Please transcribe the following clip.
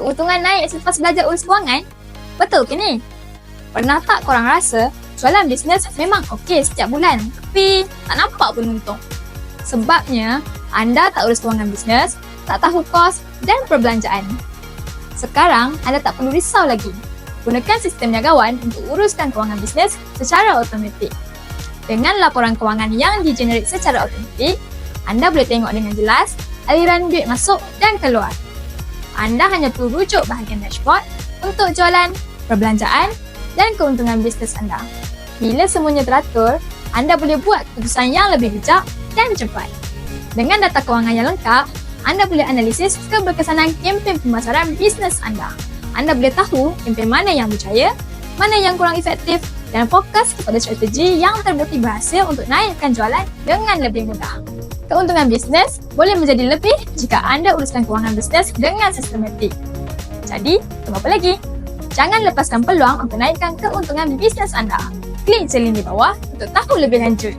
Keuntungan naik selepas belajar urus kewangan? Betul ke ni? Pernah tak korang rasa jualan bisnes memang okey setiap bulan tapi tak nampak pun untung? Sebabnya anda tak urus kewangan bisnes, tak tahu kos dan perbelanjaan. Sekarang anda tak perlu risau lagi. Gunakan sistem niagawan untuk uruskan kewangan bisnes secara automatik. Dengan laporan kewangan yang digenerate secara automatik, anda boleh tengok dengan jelas aliran duit masuk dan keluar. Anda hanya perlu rujuk bahagian dashboard untuk jualan, perbelanjaan dan keuntungan bisnes anda. Bila semuanya teratur, anda boleh buat keputusan yang lebih bijak dan cepat. Dengan data kewangan yang lengkap, anda boleh analisis keberkesanan kempen pemasaran bisnes anda. Anda boleh tahu kempen mana yang berjaya, mana yang kurang efektif dan fokus kepada strategi yang terbukti berhasil untuk naikkan jualan dengan lebih mudah. Keuntungan bisnes boleh menjadi lebih jika anda uruskan kewangan bisnes dengan sistematik. Jadi, tunggu apa lagi? Jangan lepaskan peluang untuk naikkan keuntungan bisnes anda. Klik link di bawah untuk tahu lebih lanjut.